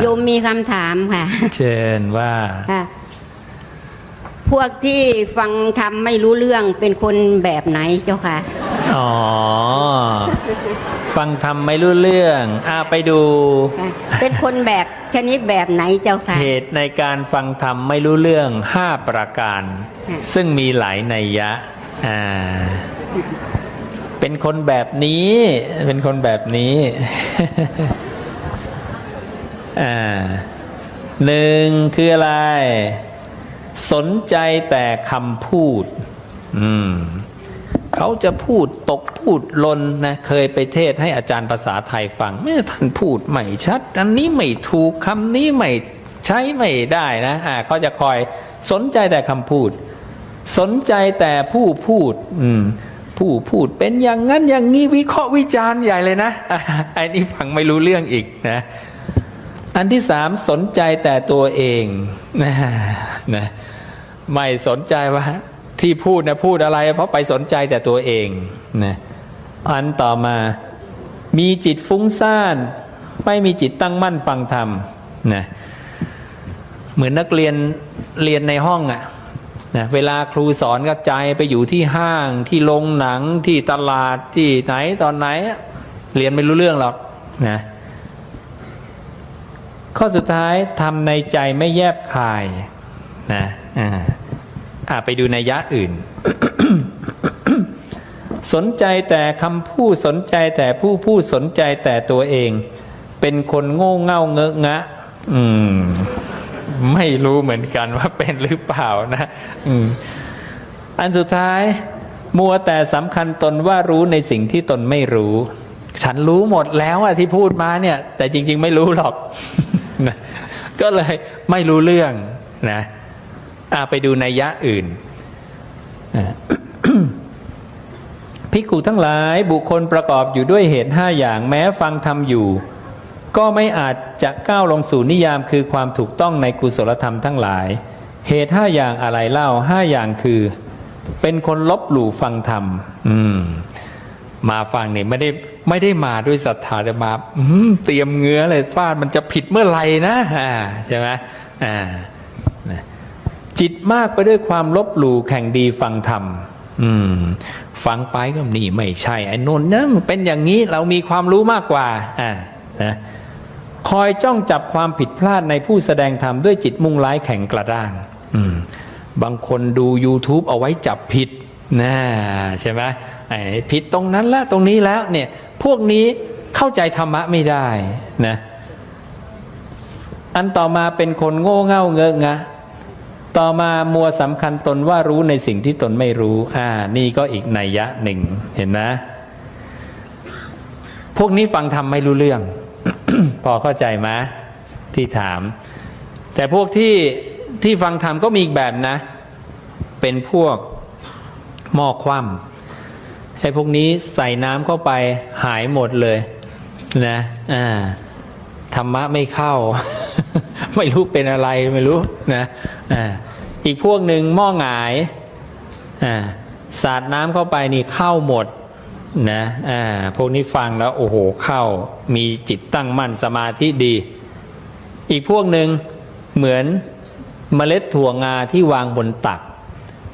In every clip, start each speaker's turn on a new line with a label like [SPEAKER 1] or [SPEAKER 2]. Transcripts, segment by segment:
[SPEAKER 1] โยมมีคำถามค่ะ
[SPEAKER 2] เชิญว่า
[SPEAKER 1] ค่ะพวกที่ฟังธรรมไม่รู้เรื่องเป็นคนแบบไหนเจ้าค่ะ
[SPEAKER 2] อ๋อ ฟังทำไม่รู้เรื่องอ่าไปดู
[SPEAKER 1] ค่ะเป็นคนแบบชนิดแบบไหนเจ้าค่ะ
[SPEAKER 2] เหตุในการฟังธรรมไม่รู้เรื่องห้าประการ
[SPEAKER 1] ค่ะ
[SPEAKER 2] ซึ่งมีหลายนัยยะ อ่า เป็นคนแบบนี้ เป็นคนแบบนี้ อ่าหนึ่งคืออะไร สนใจแต่คำพูด อืมเขาจะพูดตกพูดลนนะเคยไปเทศให้อาจารย์ภาษาไทยฟังแม่ท่านพูดไม่ชัด อันนี้ไม่ถูกคำนี้ไม่ใช้ไม่ได้นะอ่าเขาจะคอยสนใจแต่คำพูด สนใจแต่ผู้พูด อืมผู้พูดเป็นอย่างนั้นอย่างนี้วิเคราะห์วิจารณ์ใหญ่เลยนะอ่าไอ้นี่ฟังไม่รู้เรื่องอีกนะ อันที่สามสนใจแต่ตัวเองนะนะไม่สนใจว่าที่พูดนะพูดอะไร เพราะไปสนใจแต่ตัวเองนะอันต่อมามีจิตฟุ้งซ่านไม่มีจิตตั้งมั่นฟังธรรมนะเหมือนนักเรียนเรียนในห้องอะนะเวลาครูสอนก็ใจไปอยู่ที่ห้างที่โรงหนังที่ตลาดที่ไหนตอนไหนอะเรียนไม่รู้เรื่องหรอกนะ ข้อสุดท้ายทำในใจไม่แยบคายนะอ่าไปดูในยยะอื่น สนใจแต่คำพูดสนใจแต่ผู้พูดสนใจแต่ตัวเอง เป็นคนโง่เง่าเงอะงะ อืม ไม่รู้เหมือนกันว่าเป็นหรือเปล่านะอืมอันสุดท้าย มัวแต่สำคัญตนว่ารู้ในสิ่งที่ตนไม่รู้ ฉันรู้หมดแล้วอะที่พูดมาเนี่ย แต่จริง ๆ ไม่รู้หรอก นะก็เลยไม่รู้เรื่องนะอาไปดูในยยะอื่นอ่าภิกขุทั้งหลายบุคคลประกอบอยู่ด้วยเหตุห้าอย่างแม้ฟังธรรมอยู่ ก็ไม่อาจจะก้าวลงสู่นิยามคือความถูกต้องในกุศลธรรมทั้งหลาย เหตุห้าอย่างอะไรเล่าห้าอย่างคือ เป็นคนลบหลู่ฟังธรรม อืม มาฟังเนี่ยไม่ได้ ไม่ได้มาด้วยศรัทธาแต่มาเตรียมเงื้อเลยฟาดมันจะผิดเมื่อไหร่นะอ่าใช่ไหมอ่าจิตมากไปด้วยความลบหลู่แข่งดีฟังธรรม อืม ฟังไปก็นี่ไม่ใช่ไอ้นนท์นะมันเป็นอย่างนี้เรามีความรู้มากกว่า อ่านะคอยจ้องจับความผิดพลาดในผู้แสดงธรรมด้วยจิตมุ่งร้ายแข็งกระด้าง อืม บางคนดู YouTube เอาไว้จับผิด นะใช่ไหมไอ้ผิดตรงนั้นแล้วตรงนี้แล้วเนี่ยพวกนี้เข้าใจธรรมะไม่ได้นะอันต่อมาเป็นคนโง่เง่าเงอะงะต่อมามัวสำคัญตนว่ารู้ในสิ่งที่ตนไม่รู้ อ่า นี่ก็อีกนัยยะหนึ่งเห็นนะ พวกนี้ฟังธรรมไม่รู้เรื่อง พอเข้าใจไหมที่ถาม แต่พวกที่ที่ฟังธรรมก็มีอีกแบบนะ เป็นพวก หม้อคว่ำไอ้พวกนี้ใส่น้ำเข้าไปหายหมดเลยนะอ่าธรรมะไม่เข้า ไม่รู้เป็นอะไรไม่รู้นะอ่าอีกพวกหนึ่งหม้อหงายอ่าสาดน้ำเข้าไปนี่เข้าหมดนะอ่าพวกนี้ฟังแล้วโอ้โหเข้ามีจิตตั้งมั่นสมาธิดี อีกพวกหนึ่งเหมือนเมล็ดถั่วงาที่วางบนตัก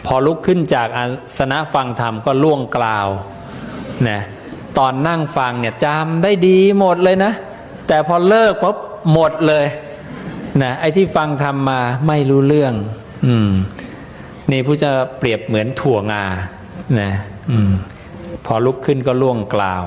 [SPEAKER 2] พอลุกขึ้นจากอาสนะฟังธรรมก็ล่วงกล่าวนะตอนนั่งฟังเนี่ยจำได้ดีหมดเลยนะ แต่พอเลิกปุ๊บหมดเลยนะไอ้ที่ฟังธรรมมาไม่รู้เรื่อง อืมนี่ผู้จะเปรียบเหมือนถั่วงานะอืมพอลุกขึ้นก็ล่วงกล่าว